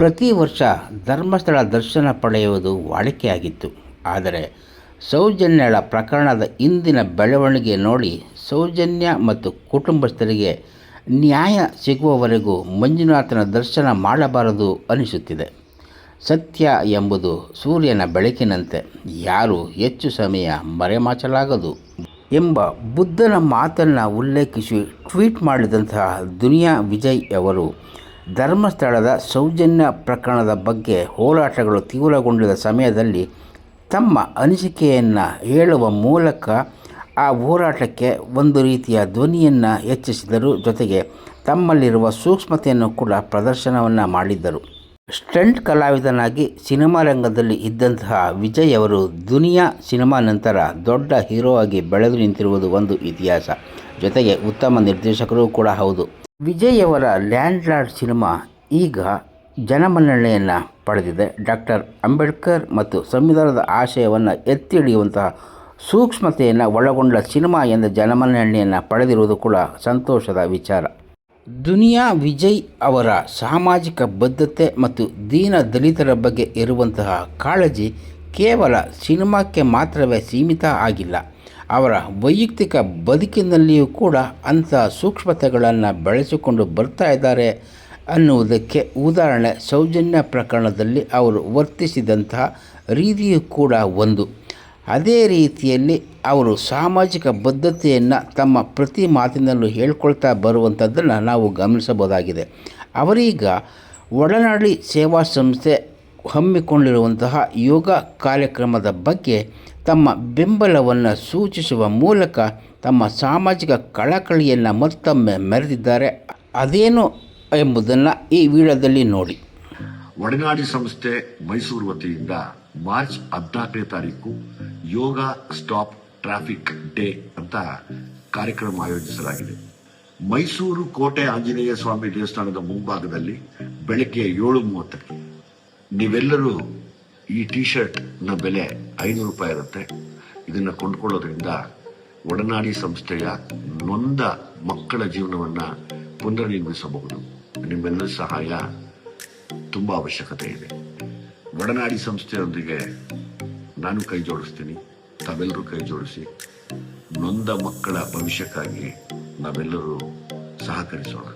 ಪ್ರತಿ ವರ್ಷ ಧರ್ಮಸ್ಥಳ ದರ್ಶನ ಪಡೆಯುವುದು ವಾಡಿಕೆಯಾಗಿತ್ತು. ಆದರೆ ಸೌಜನ್ಯಳ ಪ್ರಕರಣದ ಇಂದಿನ ಬೆಳವಣಿಗೆ ನೋಡಿ ಸೌಜನ್ಯ ಮತ್ತು ಕುಟುಂಬಸ್ಥರಿಗೆ ನ್ಯಾಯ ಸಿಗುವವರೆಗೂ ಮಂಜುನಾಥನ ದರ್ಶನ ಮಾಡಬಾರದು ಅನಿಸುತ್ತಿದೆ. ಸತ್ಯ ಎಂಬುದು ಸೂರ್ಯನ ಬೆಳಕಿನಂತೆ. ಯಾರು ಹೆಚ್ಚು ಸಮಯ ಮರೆಮಾಚಲಾಗದು ಎಂಬ ಬುದ್ಧನ ಮಾತನ್ನು ಉಲ್ಲೇಖಿಸಿ ಟ್ವೀಟ್ ಮಾಡಿದಂತಹ ದುನಿಯಾ ವಿಜಯ್ ಅವರು ಧರ್ಮಸ್ಥಳದ ಸೌಜನ್ಯ ಪ್ರಕರಣದ ಬಗ್ಗೆ ಹೋರಾಟಗಳು ತೀವ್ರಗೊಂಡಿದ್ದ ಸಮಯದಲ್ಲಿ ತಮ್ಮ ಅನಿಸಿಕೆಯನ್ನು ಹೇಳುವ ಮೂಲಕ ಆ ಹೋರಾಟಕ್ಕೆ ಒಂದು ರೀತಿಯ ಧ್ವನಿಯನ್ನು ಹೆಚ್ಚಿಸಿದರು. ಜೊತೆಗೆ ತಮ್ಮಲ್ಲಿರುವ ಸೂಕ್ಷ್ಮತೆಯನ್ನು ಕೂಡ ಪ್ರದರ್ಶನವನ್ನು ಮಾಡಿದ್ದರು. ಸ್ಟಂಟ್ ಕಲಾವಿದನಾಗಿ ಸಿನಿಮಾ ರಂಗದಲ್ಲಿ ಇದ್ದಂತಹ ವಿಜಯ್ ಅವರು ದುನಿಯಾ ಸಿನಿಮಾ ನಂತರ ದೊಡ್ಡ ಹೀರೋ ಆಗಿ ಬೆಳೆದು ನಿಂತಿರುವುದು ಒಂದು ಇತಿಹಾಸ. ಜೊತೆಗೆ ಉತ್ತಮ ನಿರ್ದೇಶಕರು ಕೂಡ ಹೌದು. ವಿಜಯ್ ಅವರ ಲ್ಯಾಂಡ್ ಲಾರ್ಡ್ ಸಿನಿಮಾ ಈಗ ಜನಮನ್ನಣೆಯನ್ನು ಪಡೆದಿದೆ. ಡಾಕ್ಟರ್ ಅಂಬೇಡ್ಕರ್ ಮತ್ತು ಸಂವಿಧಾನದ ಆಶಯವನ್ನು ಎತ್ತಿ ಹಿಡಿಯುವಂತಹ ಸೂಕ್ಷ್ಮತೆಯನ್ನು ಒಳಗೊಂಡ ಸಿನಿಮಾ ಎಂದು ಜನಮನ್ನಣೆಯನ್ನು ಪಡೆದಿರುವುದು ಕೂಡ ಸಂತೋಷದ ವಿಚಾರ. ದುನಿಯಾ ವಿಜಯ್ ಅವರ ಸಾಮಾಜಿಕ ಬದ್ಧತೆ ಮತ್ತು ದೀನ ದಲಿತರ ಬಗ್ಗೆ ಇರುವಂತಹ ಕಾಳಜಿ ಕೇವಲ ಸಿನಿಮಾಕ್ಕೆ ಮಾತ್ರವೇ ಸೀಮಿತ ಆಗಿಲ್ಲ. ಅವರ ವೈಯಕ್ತಿಕ ಬದುಕಿನಲ್ಲಿಯೂ ಕೂಡ ಅಂಥ ಸೂಕ್ಷ್ಮತೆಗಳನ್ನು ಬೆಳೆಸಿಕೊಂಡು ಬರ್ತಾ ಇದ್ದಾರೆ ಅನ್ನುವುದಕ್ಕೆ ಉದಾಹರಣೆ ಸೌಜನ್ಯ ಪ್ರಕರಣದಲ್ಲಿ ಅವರು ವರ್ತಿಸಿದಂತಹ ರೀತಿಯೂ ಕೂಡ ಒಂದು. ಅದೇ ರೀತಿಯಲ್ಲಿ ಅವರು ಸಾಮಾಜಿಕ ಬದ್ಧತೆಯನ್ನು ತಮ್ಮ ಪ್ರತಿ ಮಾತಿನಲ್ಲೂ ಹೇಳ್ಕೊಳ್ತಾ ಬರುವಂಥದ್ದನ್ನು ನಾವು ಗಮನಿಸಬಹುದಾಗಿದೆ. ಅವರೀಗ ಒಡನಾಡಿ ಸೇವಾ ಸಂಸ್ಥೆ ಹಮ್ಮಿಕೊಂಡಿರುವಂತಹ ಯೋಗ ಕಾರ್ಯಕ್ರಮದ ಬಗ್ಗೆ ತಮ್ಮ ಬೆಂಬಲವನ್ನು ಸೂಚಿಸುವ ಮೂಲಕ ತಮ್ಮ ಸಾಮಾಜಿಕ ಕಳಕಳಿಯನ್ನು ಮತ್ತೊಮ್ಮೆ ಮೆರೆದಿದ್ದಾರೆ. ಅದೇನು ಎಂಬುದನ್ನು ಈ ವಿಡಿಯೋದಲ್ಲಿ ನೋಡಿ. ಒಡನಾಡಿ ಸಂಸ್ಥೆ ಮೈಸೂರು ವತಿಯಿಂದ ಮಾರ್ಚ್ ಹದಿನಾಲ್ಕನೇ ತಾರೀಕು ಯೋಗ ಸ್ಟಾಪ್ ಟ್ರಾಫಿಕ್ ಡೇ ಅಂತ ಕಾರ್ಯಕ್ರಮ ಆಯೋಜಿಸಲಾಗಿದೆ. ಮೈಸೂರು ಕೋಟೆ ಆಂಜನೇಯ ಸ್ವಾಮಿ ದೇವಸ್ಥಾನದ ಮುಂಭಾಗದಲ್ಲಿ ಬೆಳಗ್ಗೆ ಏಳು ಮೂವತ್ತಕ್ಕೆ ನೀವೆಲ್ಲರೂ ಈ ಟಿ ಶರ್ಟ್ನ ಬೆಲೆ ಐನೂರು ರೂಪಾಯಿ ಇರುತ್ತೆ. ಇದನ್ನು ಕೊಂಡ್ಕೊಳ್ಳೋದ್ರಿಂದ ಒಡನಾಡಿ ಸಂಸ್ಥೆಯ ನೊಂದ ಮಕ್ಕಳ ಜೀವನವನ್ನ ಪುನರ್ನಿರ್ಮಿಸಬಹುದು. ನಿಮ್ಮೆಲ್ಲರ ಸಹಾಯ ತುಂಬ ಅವಶ್ಯಕತೆ ಇದೆ. ಒಡನಾಡಿ ಸಂಸ್ಥೆಯೊಂದಿಗೆ ನಾನು ಕೈ ಜೋಡಿಸ್ತೀನಿ. ತಾವೆಲ್ಲರೂ ಕೈ ಜೋಡಿಸಿ. ನೊಂದ ಮಕ್ಕಳ ಭವಿಷ್ಯಕ್ಕಾಗಿ ನಾವೆಲ್ಲರೂ ಸಹಕರಿಸೋಣ.